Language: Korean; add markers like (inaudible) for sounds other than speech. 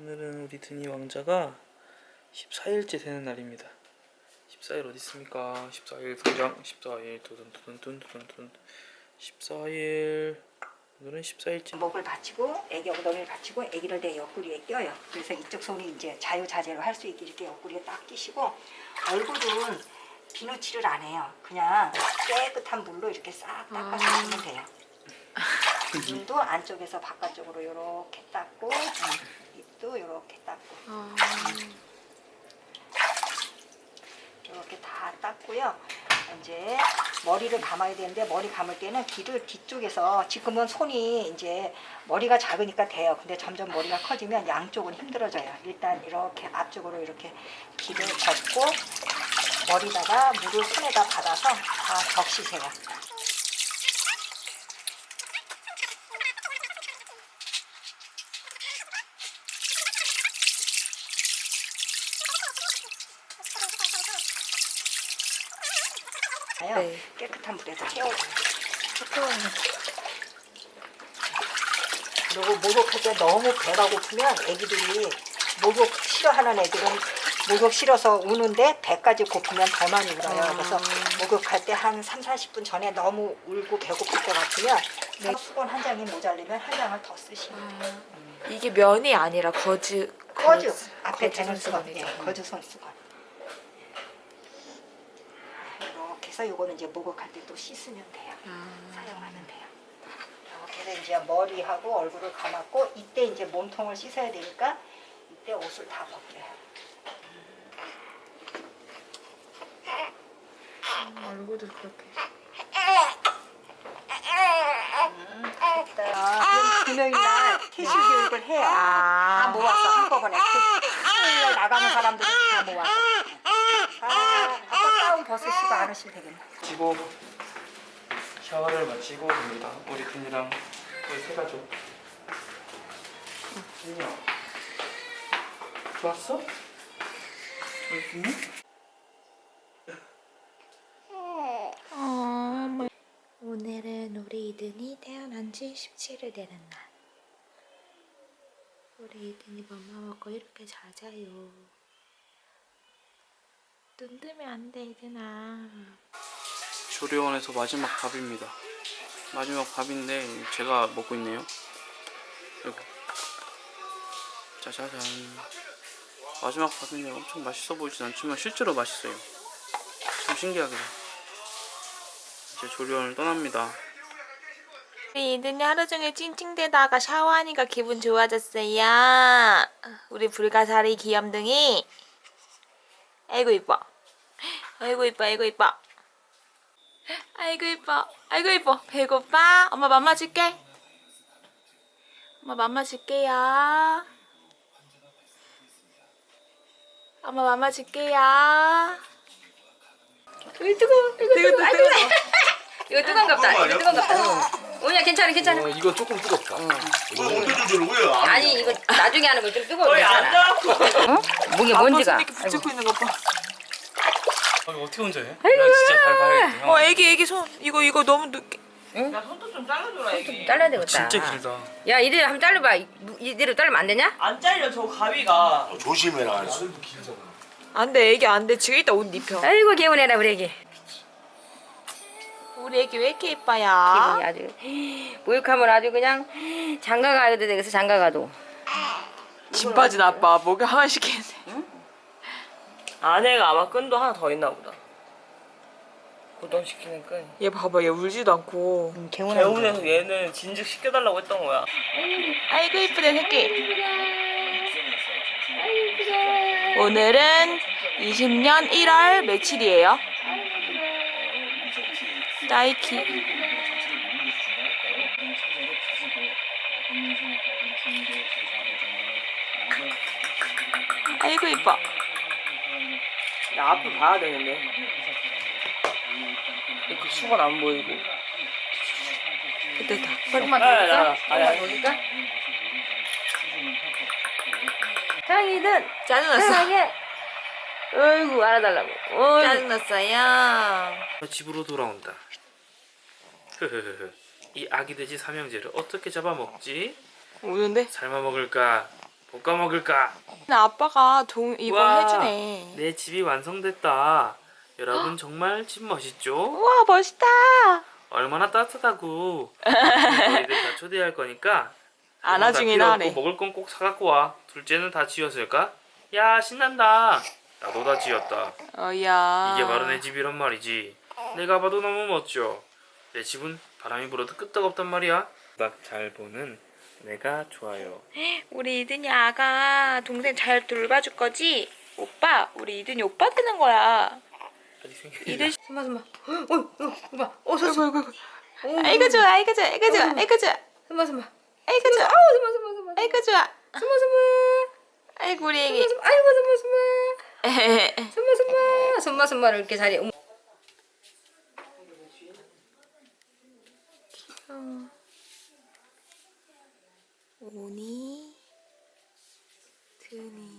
오늘은 우리 드니 왕자가 14일째 되는 날입니다. 14일 어디 있습니까? 14일 당장 14일 두둔두둔두둔두둔 14일 오늘은 14일째 목을 받치고 애기 엉덩이를 받치고 애기를 내 옆구리에 껴요. 그래서 이쪽 손이 이제 자유자재로 할 수 있게 이렇게 옆구리에 딱 끼시고 얼굴은 비누칠을 안 해요. 그냥 깨끗한 물로 이렇게 싹 닦아주시면 돼요. 눈도 안쪽에서 바깥쪽으로 이렇게 닦고 음, 입도 이렇게 닦고 이렇게 다 닦고요. 이제 머리를 감아야 되는데 머리 감을 때는 귀를 뒤쪽에서 지금은 손이 이제 머리가 작으니까 돼요. 근데 점점 머리가 커지면 양쪽은 힘들어져요. 일단 이렇게 앞쪽으로 이렇게 귀를 덮고 머리다가 물을 손에다 받아서 다 적시세요. 네. 깨끗한 물에서 태워줘요. 그리고 목욕할 때 너무 배가 고프면 애기들이 목욕 싫어하는 애들은 목욕 싫어서 우는데 배까지 고프면 더 많이 울어요. 그래서 목욕할 때 한 3, 40분 전에 너무 울고 배고플 것 같으면 수건 한 장이 모자르면 한 장을 더 쓰시면 돼요. 이게 면이 아니라 거즈 거즈 앞에 대는 수건 손수건이죠. 예, 거즈 손수건 해서 요거는 이제 목욕할 때 또 씻으면 돼요. 사용하면 돼요. 이렇게 해서 이제 머리하고 얼굴을 감았고 이때 이제 몸통을 씻어야 되니까 이때 옷을 다 벗겨요. 얼굴도 그렇게. 일단 금요일 날 퇴실 교육을 해요. 다아 모아서 한꺼번에 그 토요일 날 나가는 사람들 다 모아서 아, 아까 가운 벗으시고 안 오시면 되겠네 마치고 샤워를 마치고 갑니다. 우리 드니랑 우리 세 가족. 드니야, 좋았어? 우리? 어, 오늘은 우리 이든이 태어난 지 17일 되는 날. 우리 이든이 맘마 먹고 이렇게 잘 자요. 눈 뜨면 안 돼, 이든아. 조리원에서 마지막 밥입니다. 마지막 밥인데 제가 먹고 있네요. 아이고. 짜자잔. 마지막 밥인데 엄청 맛있어 보이진 않지만 실제로 맛있어요. 참 신기하게. 이제 조리원을 떠납니다. 우리 이든이 하루 종일 찡찡대다가 샤워하니까 기분 좋아졌어요. 우리 불가사리 귀염둥이. 아이고 이뻐. 아이고 이뻐, 아이고 이뻐. 아이고 이뻐, 아이고 이뻐. 배고파? 엄마 맘마 줄게. 엄마 맘마 줄게요. 엄마 맘마 줄게요. 이거 뜨거워, 이거 뜨거워, 이거 뜨거운갑다. 이거 뜨거운갑다. 오냐 괜찮아 괜찮아. 어, 이건 조금 뜨겁다. 왜 어떻게 왜안 아니 이거 나중에 하는 거 좀 뜨거워 괜찮아. 어? 목에 먼지가. 이렇게 붙잡고 있는 거 봐. 아, 이거 어떻게 혼자 해? 나 진짜 잘 봐야겠다. 형. 어, 애기 애기 손 이거 이거 너무 늦게. 잘라야 되겠다. 진짜 길다. 야 이대로 한번 잘라봐. 이- 이대로 자르면 안 되냐? 안 잘려 저 가위가 조심해라. 안 돼, 애기 안 돼. 지금 이따 옷 입혀. 아이고 개운해라 우리 애기. 우리 애기 왜 이렇게 기분이 이뻐요? 아주 목욕하면 아주 그냥 장가 가도 되겠어 장가 가도. 진 빠진 아빠 목에 하나 시키네. 아내가 아마 끈도 하나 더 있나 보다 고정시키는 끈 얘 봐봐, 얘 울지도 않고. 개운해서 얘는 진즉 시켜달라고 했던 거야 아이고 이쁘네 새끼. 오늘은 20년 1월 며칠이에요? 나이키. 아이고 이뻐. 야 앞을 봐야 되는데 이렇게 수건 안 보이고 됐다. 조금만 아, 더? 나, 아, 조금만 야. 더 올릴까? 장이든 짜증났어. 사랑해. 어이구 알아달라고. 어이구. 짜증났어요. 집으로 돌아온다. 흐흐흐흐. 이 아기 돼지 삼형제를 어떻게 잡아먹지? 우는데? 삶아 먹을까? 볶아 먹을까? 아빠가 동 이거 우와, 해주네. 내 집이 완성됐다. 여러분 정말 집 멋있죠? 우와 멋있다. 얼마나 따뜻하고 너희들 다 초대할 거니까 필요 하네. 없고 먹을 건 꼭 사갖고 와. 둘째는 다 지었을까? 야 신난다. 나도 다 지었다. 어야. 이게 바로 내 집이란 말이지. 내가 봐도 너무 멋져. 내 집은 바람이 불어도 끄떡없단 말이야. 딱 잘 보는 내가 좋아요. (gasps) 우리 이든이 아가 동생 잘 돌봐줄 거지? 오빠 우리 이든이 오빠 되는 거야. 아직 생각이 이든 숨마 숨마. (gasps) 어, 어, 봐. 어, 서, 아이고 아이고 아이고 좋아 아이고 좋아 아이고 좋아 아이고 좋아 숨마 숨마. 아이고 좋아 아우 숨마 숨마 숨마. 아이고 좋아 숨마 숨마. 아이고 우리 애기 아이고 숨마 숨마. 숨마 숨마. 숨마 숨마를 이렇게 자리에. 어머. 오니 드니